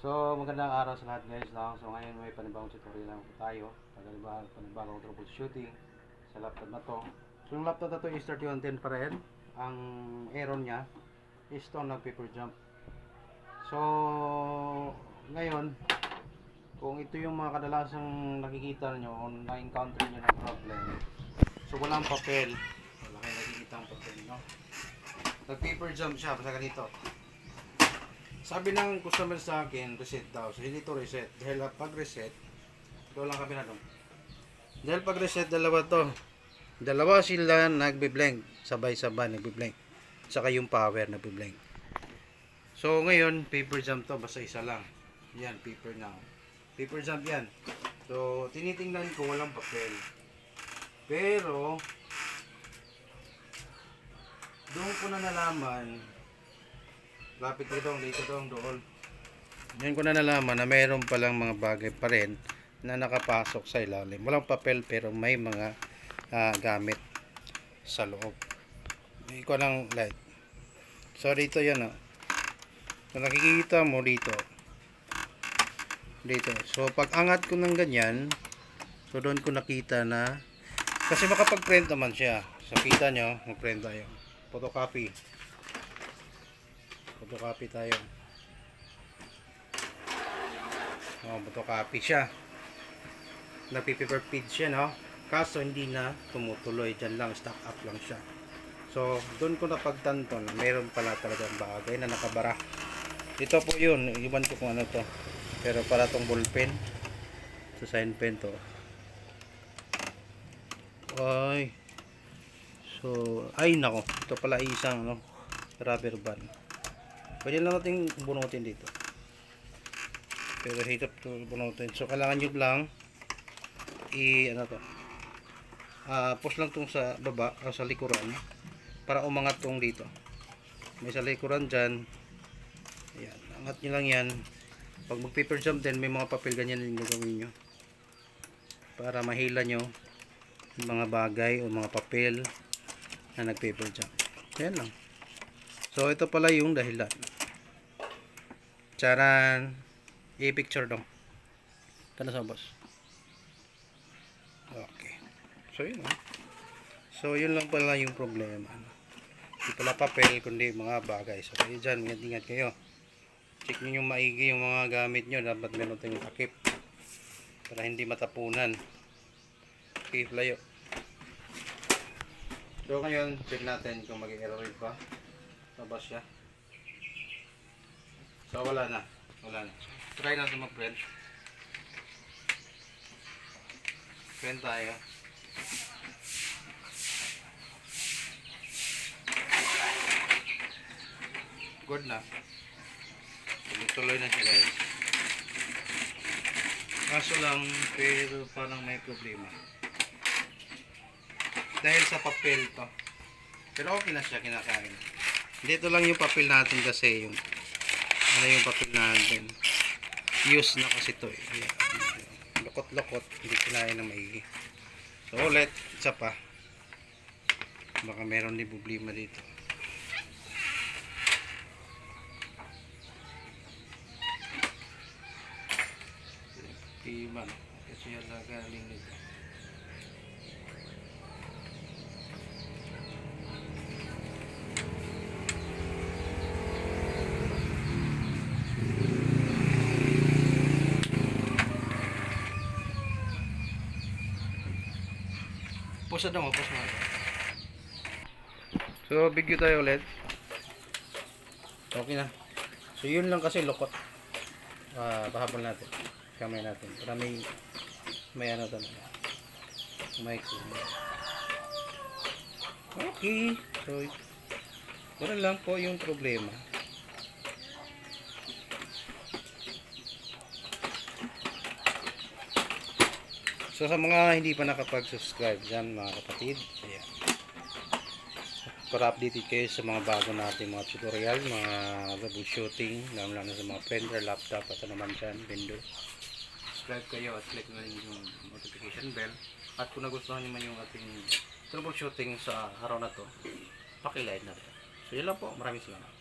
So, magandang araw sa lahat guys. No? So, ngayon may panibagong tutorial lang po tayo. Panibagong, panibagong troubleshooting sa laptop na to. So, yung laptop na to is 3110 pa rin. Ang error niya is to nag-paper jump. So, ngayon, kung ito yung mga kadalasang nakikita nyo o na-encounter nyo ng problem, so walang papel. Wala kayo nakikita ang papel, no? Nag-paper jump siya, basta ganito. Sabi ng customer sa akin, reset daw. So, hindi to reset. Dahil pag reset, ito lang kami na doon. Dahil pag reset, dalawa to. Dalawa sila nagbe-blank. Sabay-sabay nagbe-blank. Saka yung power nagbe-blank. So, ngayon, paper jump to. Basta isa lang. Yan, paper now. Paper jump yan. So, tinitingnan ko walang papel. Pero, doon ko na nalaman lapit dito, dito dong doon. Ngayon ko na nalaman na mayroon palang mga bagay pa rin na nakapasok sa ilalim. Walang papel pero may mga ah, gamit sa loob. Hindi ko lang light. So dito yan ah. Kung nakikita mo dito. Dito. So pag angat ko ng ganyan, so doon ko nakita na kasi makapag-print naman siya. So kita nyo, mag-print tayo. Photocopy. Photocopy tayo. Oh, photocopy siya. Nagpipaper feed siya, no? Kaso hindi na tumutuloy. Diyan lang, stock up lang siya. So, doon ko napagtanto na meron pala talagang bagay na nakabara. Ito po yun. Iwan ko kung ano to. Pero para tong ballpen. Sa sign pen to. Ay. So, ay nako. Ito pala isang ano, rubber band. Pwede lang natin bunutin dito. Pero hirap to bunutin. So, kailangan nyo lang i, ano to, ah push lang tong sa baba, o sa likuran, para umangat tong dito. May sa likuran dyan. Ayan, angat nyo lang yan. Pag mag paper jump din, may mga papel ganyan yung gagawin nyo. Para mahila nyo mga bagay o mga papel na nag paper jump. Ayan lang. So, ito pala yung dahilan. Charan. I-picture dong. Kana sa boss. Okay. So, yun. ah. So, yun lang pala yung problema. Hindi pala papel, kundi mga bagay. So, kayo dyan, ingat-ingat kayo. Check nyo yung maigi yung mga gamit nyo. Dapat meron tayong takip. Para hindi matapunan. Okay, layo. So, ngayon, check natin kung mag-error pa. Labas siya. So, wala na. Wala na. Try natin mag-print. Print tayo. Good na. Tuloy na siya guys. Kaso lang, pero parang may problema. Dahil sa papel to. Pero okay na siya kinakain. Dito lang yung papel natin kasi yung ano yung papel natin. Use na kasi to eh. Ayan. Lokot-lokot, hindi kinain na maigi. So ulit, isa pa. Baka meron din problema dito. Timan, kasi yan galing nito. Pusa na mo, pusa mo. So, video tayo ulit. Okay na. So, yun lang kasi lokot. Ah, pahabol natin. Kamay natin. Para may, may ano talaga. May kulay. Okay. So, yun lang po yung problema. So sa mga hindi pa nakapag-subscribe dyan mga kapatid, ayan. Para updated kayo sa mga bago natin mga tutorial, mga troubleshooting, lalo lalo sa mga printer, laptop, at ano naman dyan, Windows. Subscribe kayo at click na yung notification bell. At kung nagustuhan nyo man yung ating troubleshooting sa araw na to, pakilike na rin. So yun lang po, maraming salamat.